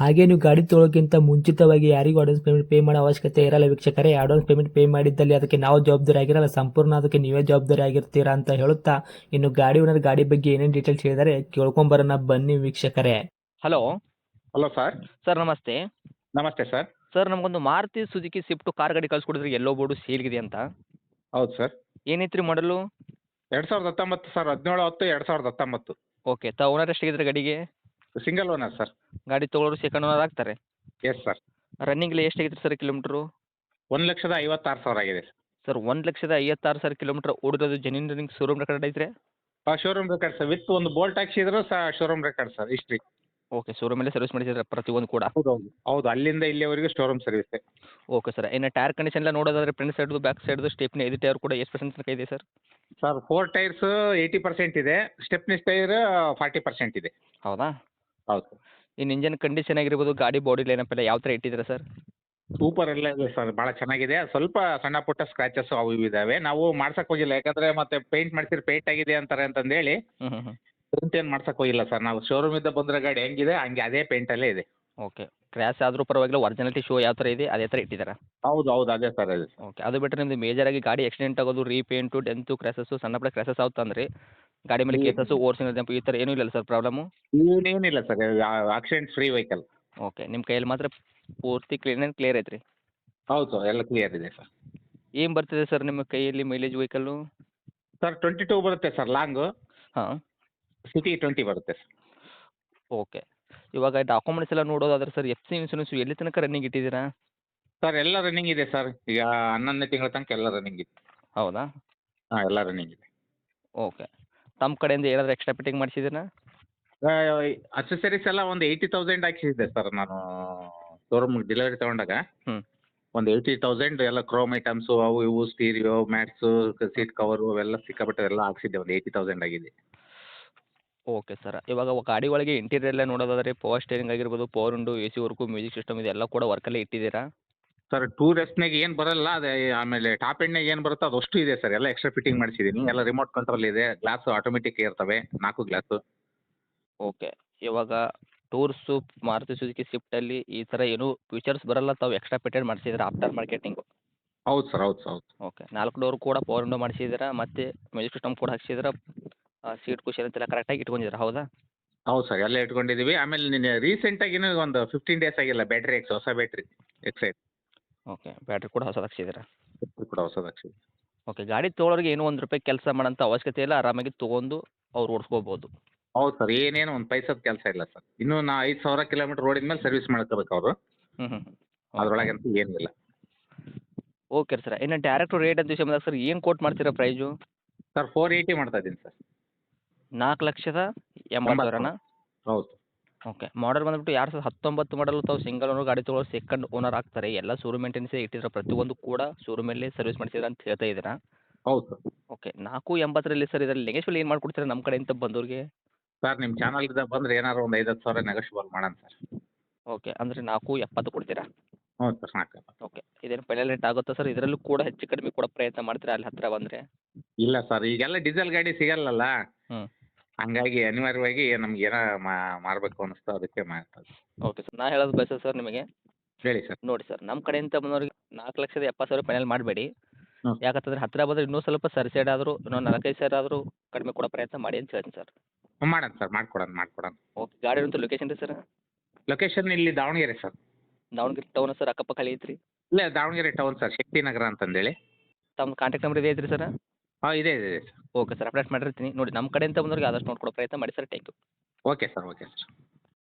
ಹಾಗೆ ನೀವು ಗಾಡಿ ತೊಳೋಕ್ಕಿಂತ ಮುಂಚಿತವಾಗಿ ಯಾರಿಗೂ ಅಡ್ವಾನ್ಸ್ ಪೇಮೆಂಟ್ ಪೇ ಮಾಡೋ ಅವಶ್ಯಕತೆ ಇರಲ್ಲ ವೀಕ್ಷಕರೇ. ಅಡ್ವಾನ್ಸ್ ಪೇಮೆಂಟ್ ಪೇ ಮಾಡಿದ್ದಲ್ಲಿ ಅದಕ್ಕೆ ನಾವು ಜವಾಬ್ದಾರಿ ಆಗಿರಲ್ಲ. ಸಂಪೂರ್ಣ ಅದಕ್ಕೆ ನೀವೇ ಜವಾಬ್ದಾರಿ ಆಗಿರ್ತೀರಾ ಅಂತ ಹೇಳುತ್ತಾ ಇನ್ನು ಗಾಡಿ ಓನರ್ ಗಾಡಿ ಬಗ್ಗೆ ಏನೇನು ಡೀಟೇಲ್ಸ್ ಹೇಳಿದರೆ ಕೇಳ್ಕೊಂಬರೋಣ ಬನ್ನಿ ವೀಕ್ಷಕರೇ. ಹಲೋ ಹಲೋ ಸರ್ ಸರ್ ನಮಸ್ತೆ. ನಮಸ್ತೆ ಸರ್ ಸರ್ ನಮಗೊಂದು ಮಾರುತಿ ಸುಜುಕಿ ಸ್ವಿಫ್ಟ್ ಕಾರ್ ಗಾಡಿ ಕಳ್ಸಿಕೊಡಿದ್ರಿ. ಎಲ್ಲೋ ಬೋರ್ಡು ಸೇಲ್ಗಿದೆ ಅಂತ. ಹೌದು ಸರ್ ಏನೈತ್ರಿ ಮಾಡಲು ಎರಡು ಸಾವಿರದ ಹತ್ತೊಂಬತ್ತು ಸರ್ ಹದಿನೇಳು ಹತ್ತು ಎರಡು ಸಾವಿರದ ಹತ್ತೊಂಬತ್ತು. ಓಕೆ ತ ಓನರ್ ಎಷ್ಟಾಗಿದ್ರಿ ಗಾಡಿಗೆ? ಸಿಂಗಲ್ ಓನರ್ ಸರ್ ಗಾಡಿ ತೊಗೊಳೋರು ಸೆಕೆಂಡ್ ಓನರ್ ಆಗ್ತಾರೆ. ಎಸ್ ಸರ್ ರನ್ನಿಂಗ್ ಎಷ್ಟು ಆಗಿತ್ತು ಸರ್ ಕಿಲೋಮೀಟ್ರು ಒಂದು ಲಕ್ಷದ ಐವತ್ತಾರು ಸಾವಿರ ಆಗಿದೆ. ಸರ್ ಒಂದು ಲಕ್ಷದ ಐವತ್ತಾರು ಸಾವಿರ ಕಿಲೋಮೀಟ್ರ್ ಓಡಿರೋದು ಜೆನ್ಯೂನ್ ರನ್ನಿಂಗ್ ಶೋರೂಮ್ ರೆಕಾರ್ಡ್ ಐತ್ರಿ? ಹಾಂ ಶೋರೂಮ್ ರೆಕಾರ್ಡ್ ಸರ್ ವಿತ್ ಒಂದು ಬೋಲ್ಟ್ ಹಾಕ್ಸಿದ್ರು ಸಹ ಶೋರೂಮ್ ರೆಕಾರ್ಡ್ ಸರ್ ಇಷ್ಟ್ರಿ ಓಕೆ ಶೋರೂಮಲ್ಲೇ ಸರ್ವಿಸ್ ಮಾಡಿಸಿದ್ರೆ ಪ್ರತಿಯೊಂದು ಕೂಡ? ಹೌದು ಹೌದು. ಹೌದು ಅಲ್ಲಿಂದ ಇಲ್ಲಿವರೆಗೂ ಶೋರೂಮ್ ಸರ್ವಿಸ್ ಓಕೆ ಸರ್ ಇನ್ನು ಟೈರ್ ಕಂಡೀಷನ್ ಎಲ್ಲ ನೋಡೋದಾದ್ರೆ ಫ್ರಂಟ್ ಸೈಡ್ದು ಬ್ಯಾಕ್ ಸೈಡ್ದು ಸ್ಟೆಪ್ನಿ ಐದು ಟೈರ್ ಕೂಡ ಎಷ್ಟು ಪರ್ಸೆಂಟ್ ತನಕ ಇದೆ sir sir four tyres eighty percent ಇದೆ. ಸ್ಟೆಪ್ನಿಸ್ ಟೈರ್ ಫಾರ್ಟಿ ಪರ್ಸೆಂಟ್ ಇದೆ. ಹೌದಾ? ಹೌದು. ಇನ್ ಇಂಜಿನ್ ಇಂಜನ್ ಕಂಡೀಷನ್ ಆಗಿರ್ಬೋದು ಗಾಡಿ ಬಾಡಿ ಲೈನಪ್ ಎಲ್ಲ ಯಾವ ತರ ಇಟ್ಟಿದ್ದೀರಾ ಸರ್? ಸೂಪರ್ ಎಲ್ಲ ಇದೆ ಸರ್ ಬಹಳ ಚೆನ್ನಾಗಿದೆ. ಸ್ವಲ್ಪ ಸಣ್ಣ ಪುಟ್ಟ ಸ್ಕ್ರಾಚಸ್ ಅವು ಇವು ಇದ್ದಾವೆ ನಾವು ಮಾಡ್ಸಕ್ ಹೋಗಿಲ್ಲ ಯಾಕಂದ್ರೆ ಮತ್ತೆ ಪೇಂಟ್ ಮಾಡ್ಸಿದ್ರೆ ಪೇಂಟ್ ಆಗಿದೆ ಅಂತಾರೆ ಅಂತಂದೇಳಿ. ಹ್ಞೂ ಹ್ಞೂ ಪೇಂಟ್ ಏನು ಮಾಡ್ಸಕ್ ಹೋಗಿಲ್ಲ ಸರ್ ನಾವು ಶೋರೂಮ್ ಇಂದ ಬಂದ್ರೆ ಗಾಡಿ ಹೆಂಗಿದೆ ಹಂಗೆ ಅದೇ ಪೇಂಟ್ ಅಲ್ಲೇ ಇದೆ. ಓಕೆ. ಕ್ರ್ಯಾಶ್ ಆದರೂ ಪರವಾಗಿಲ್ಲ ಒರಿಜಿನಾಲಿಟಿ ಶೋ ಯಾವ ತರ ಇದೆ ಅದೇ ತರ ಇಟ್ಟಿದ್ದಾರೆ? ಹೌದು ಹೌದು ಅದೇ ಸರ್. ಅದೇ ಓಕೆ. ಅದು ಬಿಟ್ಟರೆ ನಿಮ್ಮದು ಆಗಿ ಗಾಡಿ ಆಕ್ಸಿಡೆಂಟ್ ಆಗೋದು ರೀಪೇಂಟು ಡೆಂತು ಕ್ರ್ಯಾಸಸ್ಸು ಸಣ್ಣ ಪುಟ್ಟ ಕ್ರ್ಯಾಸಸ್ ಆಗುತ್ತಂದ್ರೆ ಗಾಡಿ ಮೇಲೆ ಕೇಸಸ್ ಓರ್ಸಿನ ಜಂಪ್ ಈ ಥರ ಏನೂ ಇಲ್ಲ ಸರ್ ಪ್ರಾಬ್ಲಮ್? ಏನಿಲ್ಲ sir accident free vehicle. Okay ನಿಮ್ಮ ಕೈಯಲ್ಲಿ ಮಾತ್ರ ಪೂರ್ತಿ ಕ್ಲೀನ್ ಆ್ಯಂಡ್ ಕ್ಲಿಯರ್ ಐತ್ರಿ? ಹೌದು ಸರ್ ಎಲ್ಲ ಕ್ಲಿಯರ್ ಇದೆ ಸರ್. ಏನು ಬರ್ತಿದೆ ಸರ್ ನಿಮ್ಮ ಕೈಯಲ್ಲಿ mileage vehicle? Sir twenty two ಬರುತ್ತೆ ಸರ್ ಲಾಂಗು. ಹಾಂ. ಸಿಟಿ ಟ್ವೆಂಟಿ ಬರುತ್ತೆ ಸರ್. ಓಕೆ ಇವಾಗ ಡಾಕ್ಯುಮೆಂಟ್ಸ್ ಎಲ್ಲ ನೋಡೋದಾದ್ರೆ ಸರ್ ಎಫ್ ಸಿ ಇನ್ಸೂರೆನ್ಸ್ ಎಲ್ಲಿ ತನಕ ರನ್ನಿಂಗ್ ಇಟ್ಟಿದ್ದೀರಾ? ಸರ್ ಎಲ್ಲ ರನ್ನಿಂಗ್ ಇದೆ ಸರ್ ಈಗ ಹನ್ನೊಂದನೇ ತಿಂಗಳ ತನಕ ಎಲ್ಲ ರನ್ನಿಂಗ್ ಇದೆ. ಹೌದಾ? ಹಾಂ ಎಲ್ಲ ರನ್ನಿಂಗ್ ಇದೆ. ಓಕೆ. ತಮ್ಮ ಕಡೆಯಿಂದ ಏನಾದರೂ ಎಕ್ಸ್ಟ್ರಾ ಫಿಟ್ಟಿಂಗ್ ಮಾಡಿಸಿದ್ದೀರಾ? ಅಕ್ಸೆಸರೀಸ್ ಎಲ್ಲ ಒಂದು ಏಯ್ಟಿ ತೌಸಂಡ್ ಹಾಕಿಸಿದ್ದೆ ಸರ್ ನಾನು ಶೋರೂಮ್ ಡೆಲಿವರಿ ತಗೊಂಡಾಗ. ಒಂದು ಏಯ್ಟಿ ತೌಸಂಡ್ ಎಲ್ಲ ಕ್ರೋಮ್ ಐಟಮ್ಸು ಅವು ಇವು ಸ್ಟೀರಿಯೋ ಮ್ಯಾಟ್ಸು ಸೀಟ್ ಕವರು ಅವೆಲ್ಲ ಸಿಕ್ಕಾಪಟ್ಟೆ ಎಲ್ಲ ಹಾಕ್ಸಿದ್ದೆ ಒಂದು ಏಯ್ಟಿ ತೌಸಂಡ್ ಆಗಿದೆ. ಓಕೆ ಸರ್ ಇವಾಗ ಗಾಡಿ ಒಳಗೆ ಇಂಟೀರಿಯರ್ ಎಲ್ಲ ನೋಡೋದಾದ್ರೆ ಪವರ್ ಸ್ಟೇರಿಂಗ್ ಆಗಿರ್ಬೋದು ಪವರ್ ಉಂಡು A C work music system ಇದೆಲ್ಲ ಕೂಡ ವರ್ಕಲ್ಲೇ ಇಟ್ಟಿದ್ದೀರಾ? ಸರ್ ಟೂ ರೆಸ್ಟ್ನಾಗ ಏನು ಬರಲ್ಲ ಅದೇ ಆಮೇಲೆ ಟಾಪ್ ಎಂಡ್ನಾಗ ಏನು ಬರುತ್ತೋ ಅಷ್ಟು ಇದೆ ಸರ್. ಎಲ್ಲ ಎಕ್ಸ್ಟ್ರಾ ಫಿಟ್ಟಿಂಗ್ ಮಾಡಿಸಿದ್ದೀನಿ ಎಲ್ಲ ರಿಮೋಟ್ ಕಂಟ್ರೋಲ್ ಇದೆ. ಗ್ಲಾಸು ಆಟೋಮೆಟಿಕ್ ಇರ್ತವೆ. ನಾಲ್ಕು ಗ್ಲಾಸು ಓಕೆ ಇವಾಗ ಟೂರ್ಸು ಮಾರುತಿ ಸುಜುಕಿ ಸ್ವಿಫ್ಟಲ್ಲಿ ಈ ಥರ ಏನೂ ಫೀಚರ್ಸ್ ಬರಲ್ಲ. ತಾವು ಎಕ್ಸ್ಟ್ರಾ ಫಿಟೆಡ್ ಮಾಡಿಸಿದ್ರೆ ಆಫ್ಟರ್ ಮಾರ್ಕೆಟಿಂಗು ಹೌದು ಸರ್ ಹೌದು ಸರ್ ಹೌದು. ಓಕೆ ನಾಲ್ಕು ಡೋರ್ ಕೂಡ ಪವರ್ ವಿಂಡೋ ಮಾಡಿಸಿದ್ದೀರಾ ಮತ್ತು ಮ್ಯೂಸಿಕ್ ಸಿಸ್ಟಮ್ ಕೂಡ ಹಾಕ್ಸಿದ್ದೀರಾ ಸೀಟ್ ಕುಷನ್ ಅಂತೆಲ್ಲ ಕರೆಕ್ಟಾಗಿ ಇಟ್ಕೊಂಡಿದ್ದೀರಾ ಹೌದಾ? ಹೌದು ಸರ್ ಎಲ್ಲ ಇಟ್ಕೊಂಡಿದ್ದೀವಿ ಆಮೇಲೆ ನಿನ್ನೆ ರೀಸೆಂಟಾಗಿನೂ ಒಂದು ಫಿಫ್ಟೀನ್ ಡೇಸ್ ಆಗಿಲ್ಲ ಬ್ಯಾಟ್ರಿ ಎಕ್ಸ್ ಹೊಸ ಬ್ಯಾಟ್ರಿ ಎಕ್ಸೈಟ್ ಓಕೆ ಬ್ಯಾಟ್ರಿ ಕೂಡ ಹೊಸದು ಹಾಕ್ಸಿದ್ದೀರಾ ಕೂಡ ಹೊಸದು ಹಾಕ್ಸಿದ್ವಿ. ಓಕೆ ಗಾಡಿ ತೊಗೊಳೋರಿಗೆ ಏನೋ ಒಂದು ರೂಪಾಯಿ ಕೆಲಸ ಮಾಡೋಂಥ ಅವಶ್ಯಕತೆ ಇಲ್ಲ ಆರಾಮಾಗಿ ತೊಗೊಂಡು ಅವ್ರು ಓಡಿಸ್ಕೋಬೋದು. ಹೌದು ಸರ್ ಏನೇನು ಒಂದು ಪೈಸದ ಕೆಲಸ ಇಲ್ಲ ಸರ್. ಇನ್ನು ನಾ ಐದು ಸಾವಿರ ಕಿಲೋಮೀಟರ್ ಓಡಿದ ಮೇಲೆ ಸರ್ವಿಸ್ ಮಾಡ್ಕೋಬೇಕು ಅವರು. ಹ್ಞೂ ಹ್ಞೂ ಅದ್ರೊಳಗಂತೂ ಏನಿಲ್ಲ ಓಕೆ ಸರ್ ಇನ್ನು ಡೈರೆಕ್ಟ್ ರೇಟ್ ಅಂತ ವಿಷಯ ಬಂದಾಗ ಸರ್ ಏನು ಕೋಟ್ ಮಾಡ್ತೀರಾ ಪ್ರೈಸು ಸರ್ ಫೋರ್ ಏಯ್ಟಿ ಮಾಡ್ತಾ ಇದ್ದೀನಿ ಸರ್. ನಾಲ್ಕು ಲಕ್ಷದ ಎಂಬತ್ತು. ಸಾವಿರನಾ ಹೌದು. ಓಕೆ ಮಾಡಲ್ ಬಂದ್ಬಿಟ್ಟು ಎರಡು ಸಾವಿರದ ಹತ್ತೊಂಬತ್ತು ಮಾಡಲು ತಾವು ಸಿಂಗಲ್ ಓನರ್ ಗಾಡಿ ತೊಗೊಳ್ಳೋ ಸೆಕೆಂಡ್ ಓನರ್ ಆಗ್ತಾರೆ. ಎಲ್ಲ ಶೋರೂಮ್ ಮೇಂಟೆನೆನ್ಸೇ ಇಟ್ಟಿದ್ರೆ ಪ್ರತಿಯೊಂದು ಕೂಡ ಶೋರೂಮಲ್ಲೇ ಸರ್ವಿಸ್ ಮಾಡಿಸಿದ್ರೆ ಅಂತ ಹೇಳ್ತಾ ಇದ್ದೀರಾ? ಹೌದು ಸರ್. ಓಕೆ ನಾಲ್ಕು ಎಂಬತ್ತರಲ್ಲಿ ಸರ್ ಇದರಲ್ಲಿ ನೆಗೆಶ್ವಲ್ ಏನು ಮಾಡ್ಕೊಡ್ತೀರಾ ನಮ್ಮ ಕಡೆಯಿಂದ ಬಂದವ್ರಿಗೆ ಸರ್ ನಿಮ್ಮ ಚಾನಲ್ದ ಬಂದ್ರೆ ಏನಾದ್ರು ಒಂದು ಐದು ಹತ್ತು ಸಾವಿರ ನೆಗೋಷಿಯಬಲ್ ಮಾಡೋಣ ಸರ್. ಓಕೆ ಅಂದರೆ ನಾಲ್ಕು ಎಪ್ಪತ್ತು ಕೊಡ್ತೀರಾ? ಹ್ಞೂ ಸರ್ ಸಾಕು ಓಕೆ ಇದೇನು ಫೈನಲ್ ರೇಟ್ ಆಗುತ್ತಾ ಸರ್? ಇದರಲ್ಲೂ ಕೂಡ ಹೆಚ್ಚು ಕಡಿಮೆ ಕೊಡೋ ಪ್ರಯತ್ನ ಮಾಡ್ತೀರಾ ಅಲ್ಲಿ ಹತ್ತಿರ ಬಂದರೆ? ಇಲ್ಲ ಸರ್ ಈಗೆಲ್ಲ ಡೀಸೆಲ್ ಗಾಡಿ ಸಿಗಲ್ಲಲ್ಲ? ಹ್ಮ್. ಹಂಗಾಗಿ ಅನಿವಾರ್ಯವಾಗಿ ನಮ್ಗೆ ಏನೋ ಮಾರಬೇಕು ಅನ್ನಿಸ್ತು ಅದಕ್ಕೆ ಮಾಡ್ತಾರೆ ಓಕೆ ಸರ್ ನಾ ಹೇಳೋದು ಬಯಸೋದು ಸರ್ ನಿಮಗೆ. ಹೇಳಿ ಸರ್ ನೋಡಿ ಸರ್ ನಮ್ಮ ಕಡೆಯಿಂದ ಬಂದವ್ರಿಗೆ ನಾಲ್ಕು ಲಕ್ಷದ ಎಪ್ಪತ್ತು ಸಾವಿರ ಫೈನಲ್ ಮಾಡಬೇಡಿ. ಹ್ಮ್. ಯಾಕಂತಂದ್ರೆ ಹತ್ತಿರ ಬಂದರೆ ಇನ್ನೂ ಸ್ವಲ್ಪ ಸರಿ ಸೈಡ್ ಆದರೂ ಇನ್ನೊಂದು ನಾಲ್ಕೈದು ಸಾವಿರ ಆದರೂ ಕಡಿಮೆ ಕೊಡೋ ಪ್ರಯತ್ನ ಮಾಡಿ ಅಂತ ಹೇಳ್ತೀನಿ ಸರ್ ಹ್ಮ್, ಮಾಡೋಣ ಸರ್ ಮಾಡ್ಕೊಡೋಣ ಮಾಡ್ಕೊಡೋಣ. ಓಕೆ ಗಾಡಿ ಅಂತ ಲೊಕೇಶನ್ ರೀ ಸರ್ ಲೊಕೇಶನ್ ಇಲ್ಲಿ Davanagere sir Davanagere town sir ಅಕ್ಕಪಕ್ಕ ಹಳ್ಳಿ ಐತ್ರಿ? ಇಲ್ಲ ದಾವಣಗೆರೆ ಟೌನ್ ಸರ್ ಶಕ್ತಿನಗರ ಅಂತಂದೇಳಿ. ತಮ್ಮ ಕಾಂಟ್ಯಾಕ್ಟ್ ನಂಬರ್ ಇದೆ ಐತ್ರಿ ಸರ್ ಹಾಂ, ಇದೆ ಇದೆ ಓಕೆ ಸರ್ ಅಪ್ಡೇಟ್ ಮಾಡಿರ್ತೀನಿ. ನೋಡಿ ನಮ್ಮ ಕಡೆಯಿಂದ ಬಂದವ್ರಿಗೆ ಆದಷ್ಟು ನೋಡ್ಕೊಡೋ ಪ್ರಯತ್ನ ಮಾಡಿ sir thank you okay sir okay sir